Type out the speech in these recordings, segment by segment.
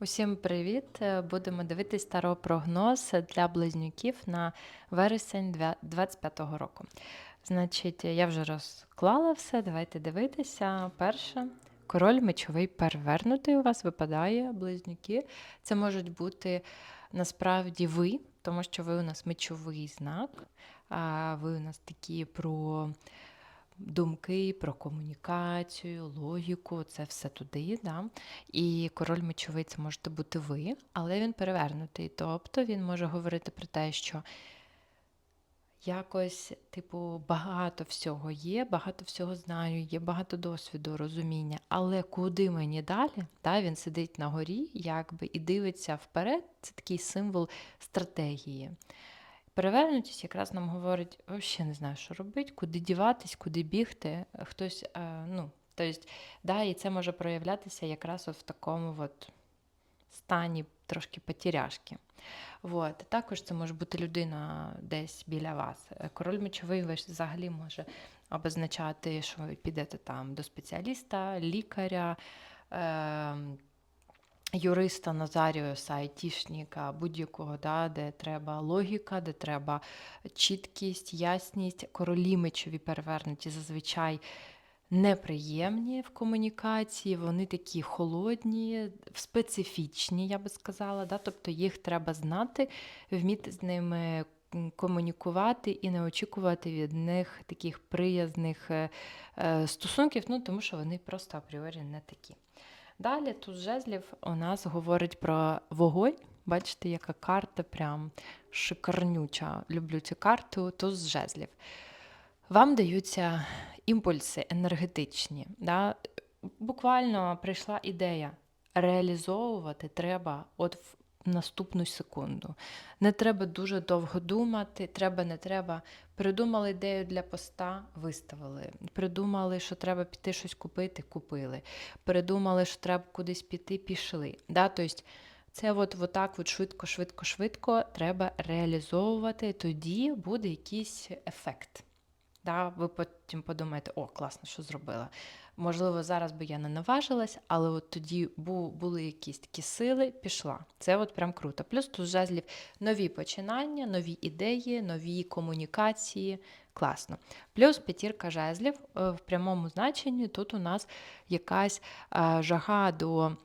Усім привіт! Е, Будемо дивитись таропрогноз для близнюків на вересень 2025 року. Значить, я вже розклала все, давайте дивитися. Перше, король мечовий перевернутий у вас випадає, близнюки. Це можуть бути насправді ви, тому що ви у нас мечовий знак, а ви у нас такі про думки, про комунікацію, логіку, це все туди. Да? І король мечовий це можете бути ви, але він перевернутий. Тобто він може говорити про те, що якось, типу, багато всього є, багато всього знаю, є багато досвіду, розуміння. Але куди мені далі? Да? Він сидить на горі, якби і дивиться вперед. Це такий символ стратегії. Перевернутість якраз нам говорить, взагалі не знаю, що робити, куди діватись, куди бігти. Хтось, е, ну, тобто, да, і це може проявлятися якраз от в такому от стані трошки потеряшки. От. Також це може бути людина десь біля вас. Е, Король мечовий взагалі може обозначати, що ви підете там до спеціаліста, лікаря. Е- юриста Назаріуса, айтішника, будь-якого, да, де треба логіка, де треба чіткість, ясність. Королі мечові перевернуті зазвичай неприємні в комунікації, вони такі холодні, специфічні, я би сказала. Да? Тобто їх треба знати, вміти з ними. Комунікувати і не очікувати від них таких приязних е, е, стосунків, ну тому що вони просто апріорі не такі. Далі тут жезлів у нас говорить про вогонь. Бачите, яка карта прям шикарнюча. Люблю цю карту, туз жезлів. Вам даються імпульси енергетичні. Да? Буквально прийшла ідея. Реалізовувати треба от наступну секунду. Не треба дуже довго думати, треба, не треба. Придумали ідею для поста, виставили. Придумали, що треба піти щось купити, купили. Придумали, що треба кудись піти, пішли. Да? Тобто це от, от от швидко, швидко, швидко треба реалізовувати, тоді буде якийсь ефект. Да? Ви потім подумаєте, о, класно, що зробила. Можливо, зараз би я не наважилась, але от тоді бу, були якісь такі сили, пішла. Це от прям круто. Плюс тут жезлів нові починання, нові ідеї, нові комунікації. Класно. Плюс п'ятірка жезлів е, в прямому значенні тут у нас якась жага до.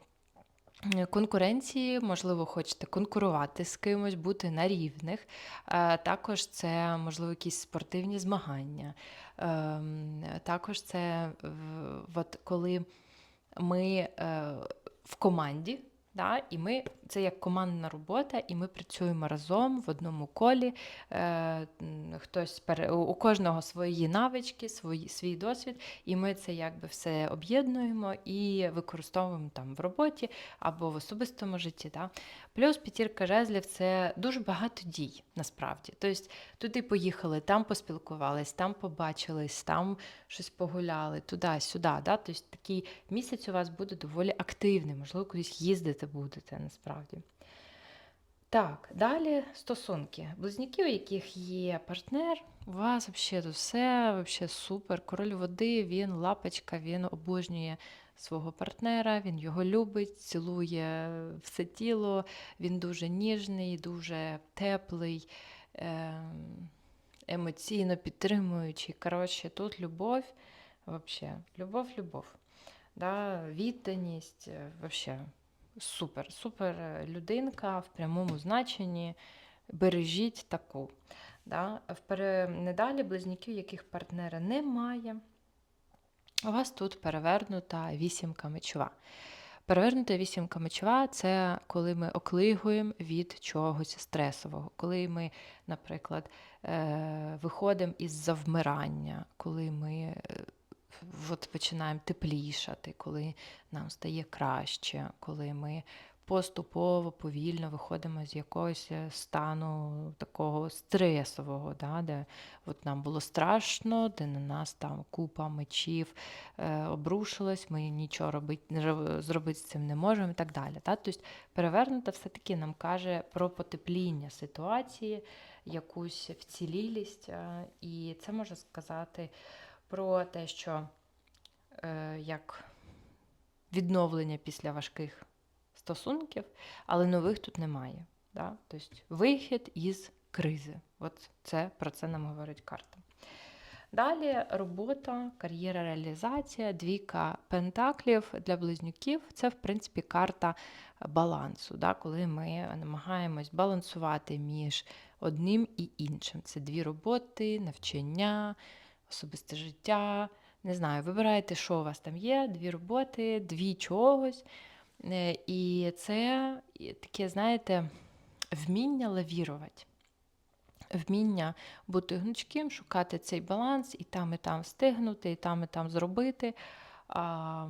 Конкуренції, можливо, хочете конкурувати з кимось, бути на рівних. Е, також це, можливо, якісь спортивні змагання. Ем, також це от коли ми е, в команді, да, і ми це як командна робота, і ми працюємо разом в одному колі. Е, хтось У кожного свої навички, свої, свій досвід, і ми це якби все об'єднуємо і використовуємо там в роботі або в особистому житті. Да. Плюс п'ятірка жезлів це дуже багато дій насправді. Тобто туди поїхали, там поспілкувались, там побачились, там щось погуляли, туди-сюди. Да? Тобто такий місяць у вас буде доволі активний, можливо, кудись їздити будете насправді. Так, далі стосунки. Близнюки, у яких є партнер, у вас взагалі тут все взагалі супер. Король води, він лапочка, він обожнює свого партнера, він його любить, цілує все тіло, він дуже ніжний, дуже теплий, ем, емоційно підтримуючий. Коротше, тут любов, взагалі, любов, любов. Да, Відданість, е, взагалі, супер, супер людинка в прямому значенні. Бережіть таку. Да? Недалі близнюків, яких партнера немає. У вас тут перевернута вісімка мечова. Перевернута вісімка мечова це коли ми оклигуємо від чогось стресового, коли ми, наприклад, е, виходимо із завмирання, коли ми е, от починаємо теплішати, коли нам стає краще, коли ми поступово, повільно виходимо з якогось е, стану такого стресового, да, де от нам було страшно, де на нас там купа мечів е, обрушилась, ми нічого робити, зробити з цим не можемо і так далі. Да? Тобто перевернута все-таки нам каже про потепління ситуації, якусь вцілілість. Е, і це може сказати про те, що е, як відновлення після важких стосунків, але нових тут немає. Да? Тобто вихід із кризи. От це про це нам говорить карта. Далі робота, кар'єра, реалізація, двійка пентаклів для близнюків це, в принципі, карта балансу, да, коли ми намагаємось балансувати між одним і іншим. Це дві роботи, навчання, особисте життя. Не знаю, вибирайте, що у вас там є, дві роботи, дві чогось. Е, І це таке, знаєте, вміння лавірувати. Вміння бути гнучким, шукати цей баланс, і там, і там встигнути, і там, і там зробити. А,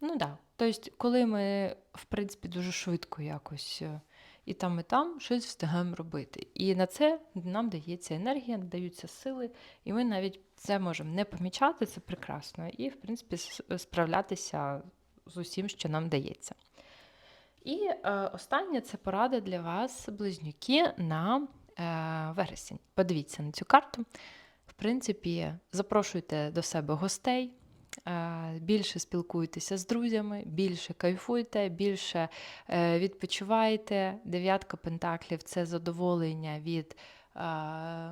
ну да. Тобто, коли ми, в принципі, дуже швидко якось е, і там, і там щось встигаємо робити. І на це нам дається енергія, надаються сили, і ми навіть це можемо не помічати, це прекрасно, і, в принципі, справлятися з усім, що нам дається. І е, останнє це порада для вас, близнюки, на е, вересень. Подивіться на цю карту. В принципі, запрошуйте до себе гостей, більше спілкуйтеся з друзями, більше кайфуйте, більше е, відпочивайте. Дев'ятка пентаклів це задоволення від, е,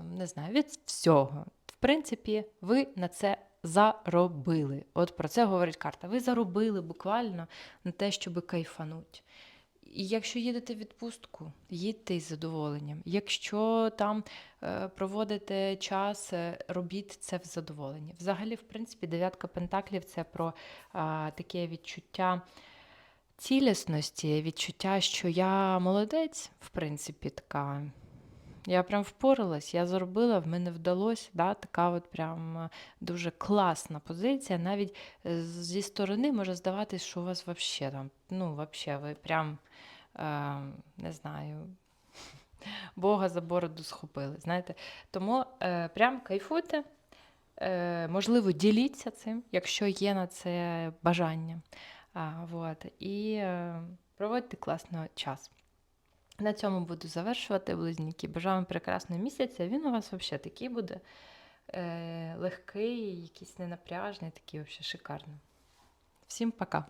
не знаю, від всього. В принципі, ви на це заробили. От про це говорить карта. Ви заробили буквально на те, щоб кайфануть. І якщо їдете в відпустку, їдьте із задоволенням. Якщо там е, проводите час, е, робіть це в задоволенні. Взагалі, в принципі, дев'ятка пентаклів це про а, таке відчуття цілісності, відчуття, що я молодець, в принципі, така. Я прям впоралась, я зробила, в мене вдалося. Да, така от прям е, дуже класна позиція. Навіть е, зі сторони може здаватись, що у вас вообще там, ну, вообще, ви прям, е, не знаю, Бога за бороду схопили. Знаєте? Тому е, прям кайфуйте. Е, можливо, діліться цим, якщо є на це бажання. А, вот. І е, проводьте класно час. На цьому буду завершувати, близнюки. Бажаю вам прекрасного місяця. Він у вас взагалі такий буде е, легкий, якийсь ненапряжний, такий взагалі шикарний. Всім пока!